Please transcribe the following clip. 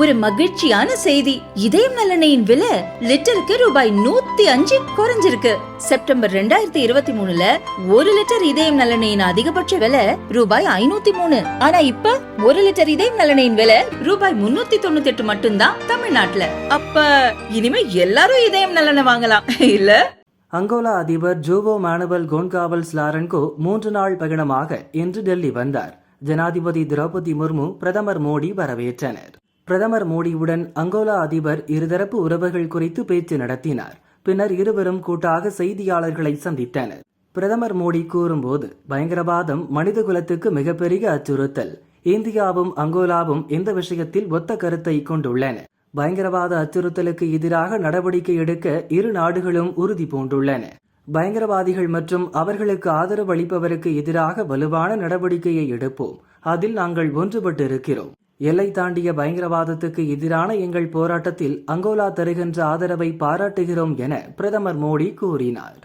ஒரு மகிழ்ச்சியான செய்தி. இதயம் நல்லெண்ணெயின் விலை லிட்டருக்கு ரூபாய் நூத்தி அஞ்சு குறைஞ்சிருக்கு. செப்டம்பர் ரெண்டாயிரத்தி இருபத்தி மூணுல ஒரு லிட்டர் இதயம் நலனையின் அதிகபட்ச விலை ரூபாய் ஐநூத்தி மூணு. ஆனா இப்ப ஒரு லிட்டர் இதயம் நலனையின் விலை ரூபாய் முன்னூத்தி தொண்ணூத்தி எட்டு மட்டும்தான் தமிழ்நாட்டுல. அப்ப இனிமே எல்லாரும் இதயம் நலனை வாங்கலாம். இல்ல? அங்கோலா அதிபர் ஜூவோ மானுவல் கோன்காவல்ஸ் லாரன்கோ மூன்று நாள் பயணமாக இன்று டெல்லி வந்தார். ஜனாதிபதி திரௌபதி முர்மு பிரதமர் மோடி வரவேற்றனர். பிரதமர் மோடியுடன் அங்கோலா அதிபர் இருதரப்பு உறவுகள் குறித்து பேச்சு நடத்தினார். பின்னர் இருவரும் கூட்டாக செய்தியாளர்களை சந்தித்தனர். பிரதமர் மோடி கூறும்போது பயங்கரவாதம் மனிதகுலத்துக்கு மிகப்பெரிய அச்சுறுத்தல். இந்தியாவும் அங்கோலாவும் இந்த விஷயத்தில் ஒத்த கருத்தை கொண்டுள்ளன. பயங்கரவாத அச்சுறுத்தலுக்கு எதிராக நடவடிக்கை எடுக்க இரு நாடுகளும் உறுதி பூண்டுள்ளன. பயங்கரவாதிகள் மற்றும் அவர்களுக்கு ஆதரவு அளிப்பவருக்கு எதிராக வலுவான நடவடிக்கையை எடுப்போம். அதில் நாங்கள் ஒன்றுபட்டு இருக்கிறோம் எல்லை தாண்டிய பயங்கரவாதத்துக்கு எதிரான எங்கள் போராட்டத்தில் அங்கோலா தருகின்ற ஆதரவை பாராட்டுகிறோம் என பிரதமர் மோடி கூறினார்.